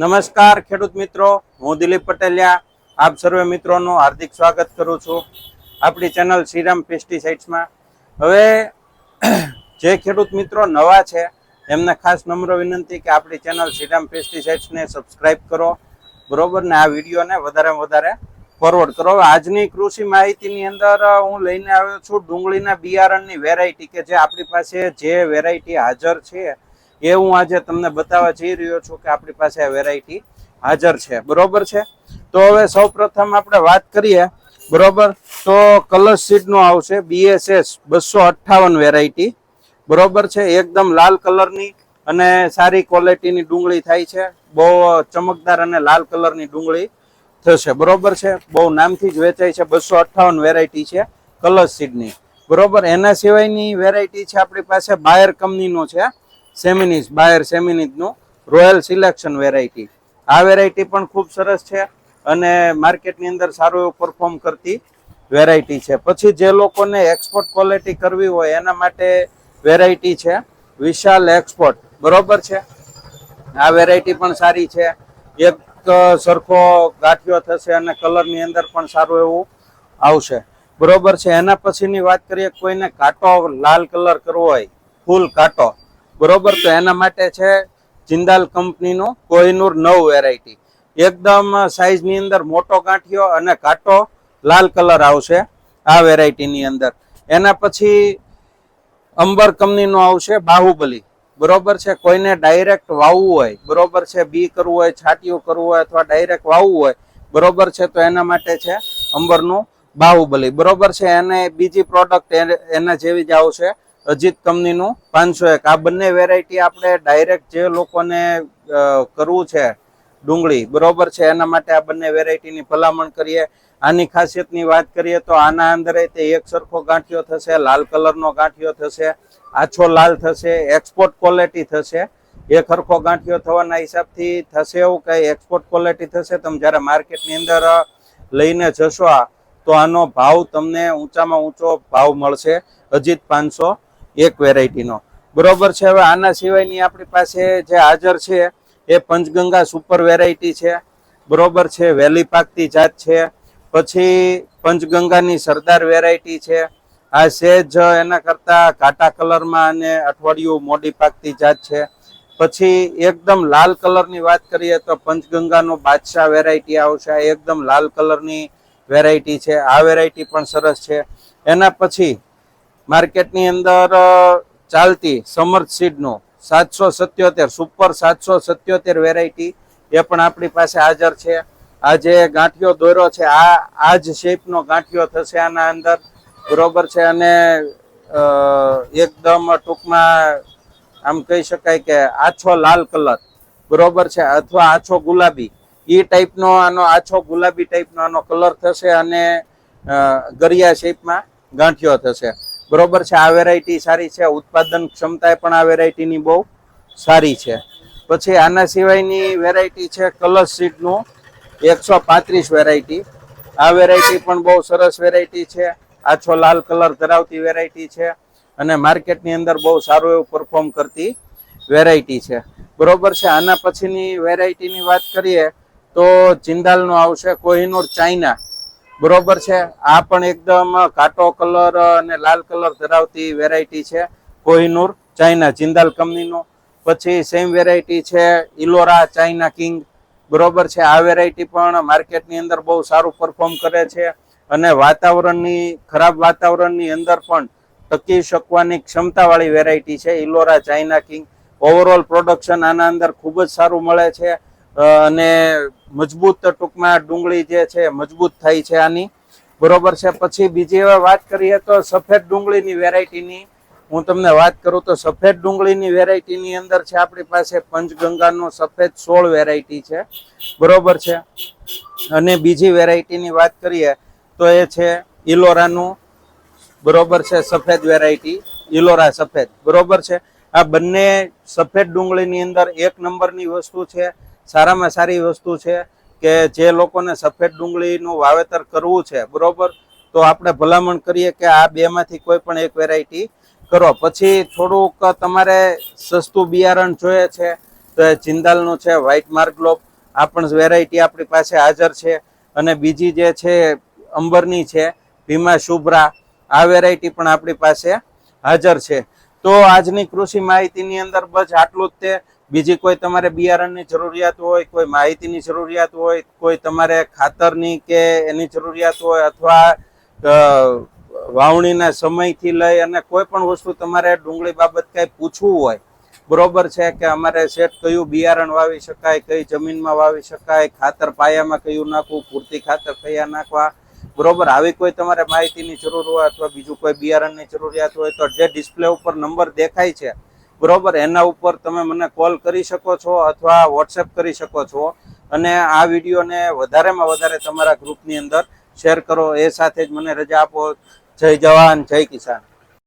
નમસ્કાર, ખેડૂત મિત્રો. હું દિલીપ પટેલિયા. આપ સર્વે મિત્રોનું હાર્દિક સ્વાગત કરું છું આપણી ચેનલ શ્રીરામ પેસ્ટિસાઇડ્સમાં હવે, જે ખેડૂત મિત્રો નવા છે, એમને ખાસ નમ્ર વિનંતી કે આપણી ચેનલ શ્રીરામ પેસ્ટિસાઇડ્સને સબસ્ક્રાઇબ કરો. બરોબર? ને આ વિડીયોને વધારે વધારે ફોરવર્ડ કરો. આજની કૃષિ માહિતીની અંદર હું લઈને આવ્યો છું ડુંગળીના બિયારણની વેરાયટી કે જે આપણી પાસે જે વેરાયટી હાજર છે એ હું આજે તમને બતાવવા જઈ રહ્યો છું કે આપણી પાસે આ વેરાયટી હાજર છે. બરોબર છે? તો હવે સૌપ્રથમ આપણે વાત કરીએ. બરોબર? તો કલર સીડનું આવશે બીએસએસ બસો અઠ્ઠાવન વેરાયટી બરોબર છે? એકદમ લાલ કલરની અને સારી ક્વોલિટીની ડુંગળી થાય છે. બહુ ચમકદાર અને લાલ કલરની ડુંગળી થશે. બરોબર છે? બહુ નામથી જ વેચાય છે. બસો અઠ્ઠાવન વેરાયટી છે કલર સીડની બરોબર? એના સિવાયની વેરાયટી છે આપણી પાસે બાયર કંપનીનો છે. સેમિનિસ બાયર સેમિનીઝનું રોયલ સિલેક્શન વેરાયટી આ વેરાયટી પણ ખૂબ સરસ છે અને માર્કેટની અંદર સારું એવું પરફોર્મ કરતી વેરાયટી છે. પછી જે લોકોને એક્સપોર્ટ ક્વોલિટી કરવી હોય એના માટે વેરાયટી છે, વિશાલ એક્સપોર્ટ બરોબર છે? આ વેરાયટી પણ સારી છે. એક સરખો ગાંઠિયો થશે અને કલરની અંદર પણ સારું એવું આવશે. બરોબર છે? એના પછીની વાત કરીએ, કોઈને કાંટો લાલ કલર કરવો હોય, ફૂલ કાંટો બરોબર? તો એના માટે છે જિંદાલ કંપનીનું કોહિનૂર નવ વેરાયટી એકદમ સાઈઝની અંદર મોટો ગાંઠિયો અને કાંટો લાલ કલર આવશે આ વેરાયટીની અંદર. એના પછી અંબર કંપનીનું આવશે બાહુબલી. બરોબર છે? કોઈને ડાયરેક્ટ વાવવું હોય, બરોબર છે? બી કરવું હોય છાટિયું કરવું હોય અથવા ડાયરેક્ટ વાવવું હોય, બરોબર છે? તો એના માટે છે અંબરનું બાહુબલી. બરોબર છે? એને બીજી પ્રોડક્ટ એના જેવી જ આવશે અજીત કંપનીનું પાંચસો એક. આ બંને વેરાયટી આપણે ડાયરેક્ટ જે લોકોને કરવું છે ડુંગળી, બરોબર છે? એના માટે આ બંને વેરાયટીની ભલામણ કરીએ. આની ખાસિયતની વાત કરીએ તો આના અંદર તે એક સરખો ગાંઠિયો થશે, લાલ કલરનો ગાંઠિયો થશે, આછો લાલ થશે એક્સપોર્ટ ક્વોલિટી થશે. એક સરખો ગાંઠિયો થવાના હિસાબથી થશે એવું કે એક્સપોર્ટ ક્વોલિટી થશે? તમે જ્યારે માર્કેટની અંદર લઈને જશો તો આનો ભાવ તમને ઊંચામાં ઊંચો ભાવ મળશે. અજીત પાંચસો એક વેરાયટીનો બરોબર છે, હવે આના સિવાયની આપણી પાસે જે હાજર છે, એ પંચગંગા સુપર વેરાયટી છે. બરોબર છે વહેલી પાકતી જાત છે. પછી પંચગંગાની સરદાર વેરાયટી છે. આ સેજ એના કરતાં ઘાટા કલરમાં અને અઠવાડિયું મોડી પાકતી જાત છે. પછી એકદમ લાલ કલરની વાત કરીએ તો પંચગંગાનો બાદશાહ વેરાયટી આવશે. એકદમ લાલ કલરની વેરાયટી છે. આ વેરાયટી પણ સરસ છે. એના પછી માર્કેટની અંદર ચાલતી સમર્થ સીડનો સાતસો સત્યોતેર, સુપર સાતસો સત્યોતેર વેરાયટી એ પણ આપણી પાસે હાજર છે. આ જે ગાંઠિયો દોરો છે, આ આ જ શેપનો ગાંઠિયો થશે આના અંદર. બરોબર છે? અને એકદમ ટૂંકમાં આમ કહી શકાય કે આછો લાલ કલર. બરોબર છે? અથવા આછો ગુલાબી. એ ટાઈપનો આનો, આછો ગુલાબી ટાઈપનો આનો કલર થશે અને ગરિયા શેપમાં ગાંઠિયો થશે. બરોબર છે, આ વેરાયટી સારી છે, ઉત્પાદન ક્ષમતા પણ આ વેરાયટીની બહુ સારી છે. પછી આના સિવાયની વેરાયટી છે કલર સીડનું એકસો પાંત્રીસ વેરાયટી આ વેરાયટી પણ બહુ સરસ વેરાયટી છે, આછો લાલ કલર ધરાવતી વેરાયટી છે અને માર્કેટની અંદર બહુ સારું એવું પરફોર્મ કરતી વેરાયટી છે. બરોબર છે, આના પછીની વેરાયટીની વાત કરીએ તો જિંદાલનું આવશે, કોહિનૂર ચાઇના. બરોબર છે. આ પણ એકદમ કાટો કલર અને લાલ કલર ધરાવતી વેરાયટી છે. કોહિનૂર, ચાઇના જિંદાલ કંપનીનું. પછી સેમ વેરાયટી છે, ઇલોરા, ચાઇના કિંગ. બરોબર છે. આ વેરાયટી પણ માર્કેટની અંદર બહુ સારું પરફોર્મ કરે છે અને વાતાવરણની, ખરાબ વાતાવરણની અંદર પણ ટકી શકવાની ક્ષમતાવાળી વેરાયટી છે. Ellora, China king. Overall production આના અંદર ખૂબ જ સારું મળે છે. અને મજબૂત ટૂંકમાં ડુંગળી જે છે, મજબૂત થાય છે આની. બરોબર છે? પછી બીજી વાત કરીએ તો સફેદ ડુંગળીની વેરાયટીની. હું તમને વાત કરું તો સફેદ ડુંગળીની વેરાયટીની અંદર છે આપણી પાસે પંચગંગાનો સફેદ સોળ વેરાયટી છે. બરોબર છે? અને બીજી વેરાયટીની વાત કરીએ તો એ છે ઇલોરાનું. બરોબર છે? સફેદ વેરાયટી. ઇલોરા સફેદ. બરોબર છે? આ બંને સફેદ ડુંગળીની અંદર એક નંબરની વસ્તુ છે. સારામાં સારી વસ્તુ છે કે જે લોકોને સફેદ ડુંગળીનું વાવેતર કરવું છે, બરોબર? તો આપણે ભલામણ કરીએ કે આ બેમાંથી કોઈ પણ એક વેરાયટી કરો. પછી થોડુંક તમારે સસ્તું બિયારણ જોઈએ છે, તો એ જિંદાલનું છે વ્હાઇટ માર્ગલોપ આ પણ વેરાયટી આપણી પાસે હાજર છે. અને બીજી જે છે, અંબરની છે, ભીમા શુભ્રા. આ વેરાયટી પણ આપણી પાસે હાજર છે. તો આજની કૃષિ માહિતીની અંદર બસ આટલું જ તે. બીજી કોઈ તમારે બિયારણની જરૂરિયાત હોય, કોઈ માહિતીની જરૂરિયાત હોય, કોઈ તમારે ખાતરની કે એની જરૂરિયાત હોય અથવા વાવણીના સમયથી લઈ અને કોઈ પણ વસ્તુ તમારે ડુંગળી બાબત કાંઈ પૂછવું હોય, બરોબર છે કે અમારે શેઠ કયું બિયારણ વાવી શકાય, કઈ જમીનમાં વાવી શકાય, ખાતર પાયામાં કયું નાખવું, પૂરતી ખાતર કયા નાખવા, બરોબર? આવી કોઈ તમારે માહિતીની જરૂર હોય અથવા બીજું કોઈ બિયારણની જરૂરિયાત હોય તો જે ડિસ્પ્લે ઉપર નંબર દેખાય છે બરોબર, એના ઉપર તમે મને કોલ કરી શકો છો અથવા વોટ્સએપ કરી શકો છો અને આ વિડીયોને વધારેમાં વધારે તમારા ગ્રુપની અંદર શેર કરો. એ સાથે જ મને રજા આપો. જય જવાન, જય કિસાન.